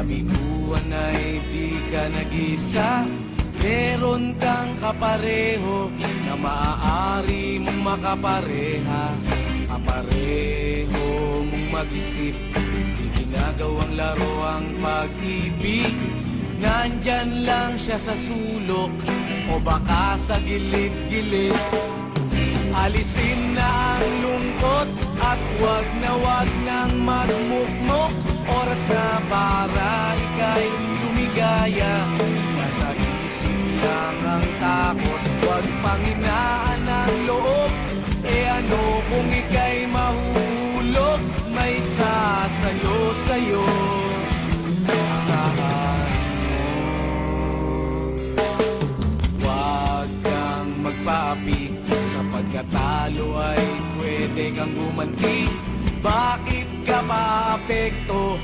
kabiguan ay di ka nag-isa. Meron kang kapareho na maaari mong makapareha. Kapareho mong mag-isip ginagawang laro ang pag-ibig. Nandyan lang siya sa sulok O baka sa gilid-gilid. Alisin na ang lungkot at wag na wag nang magmukmok Huwag panginaan ang loob. E ano kung ika'y mahulog May sasayo sa'yo. Asahan mo. Huwag kang magpaapi Sa pagkatalo ay pwede kang gumanti Bakit ka maapekto?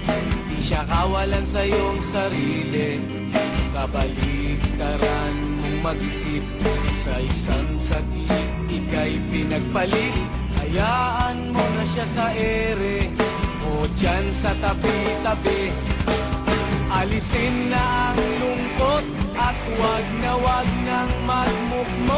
Di siya kawalan sa iyong sarili. Kabaliktaran mong mag-isip Sa isang saglit ika'y pinagpalit. Hayaan mo na siya sa ere O dyan sa tabi-tabi. Alisin na ang lungkot at wag na wag nang magmukmok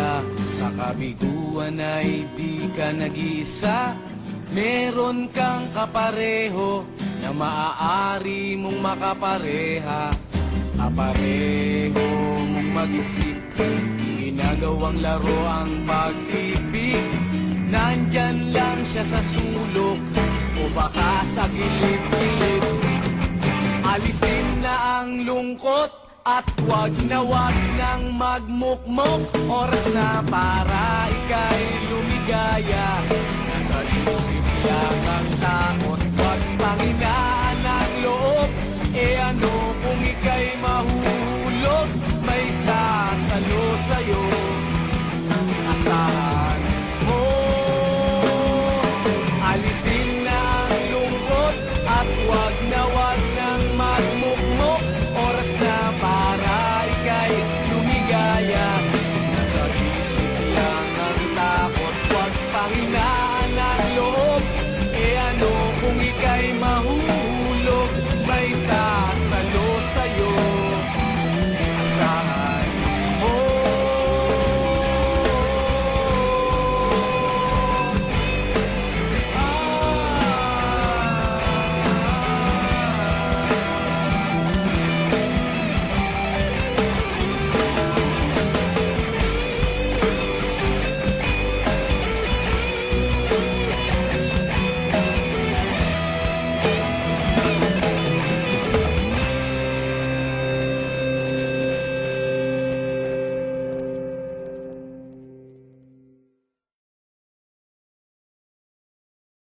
mag-alala Sa kabiguan ay di ka nag-iisa. Meron kang kapareho Na maaari mong makapareha. Kapareho mong mag-isip Ginagawang laro ang pag-ibig. Nandyan lang siya sa sulok O baka sa gilid-gilid. Alisin na ang lungkot at wag na wag nang magmukmok Oras na para ika'y lumigaya. Nasa isip lang ang takot Wag pang ang loob. E ano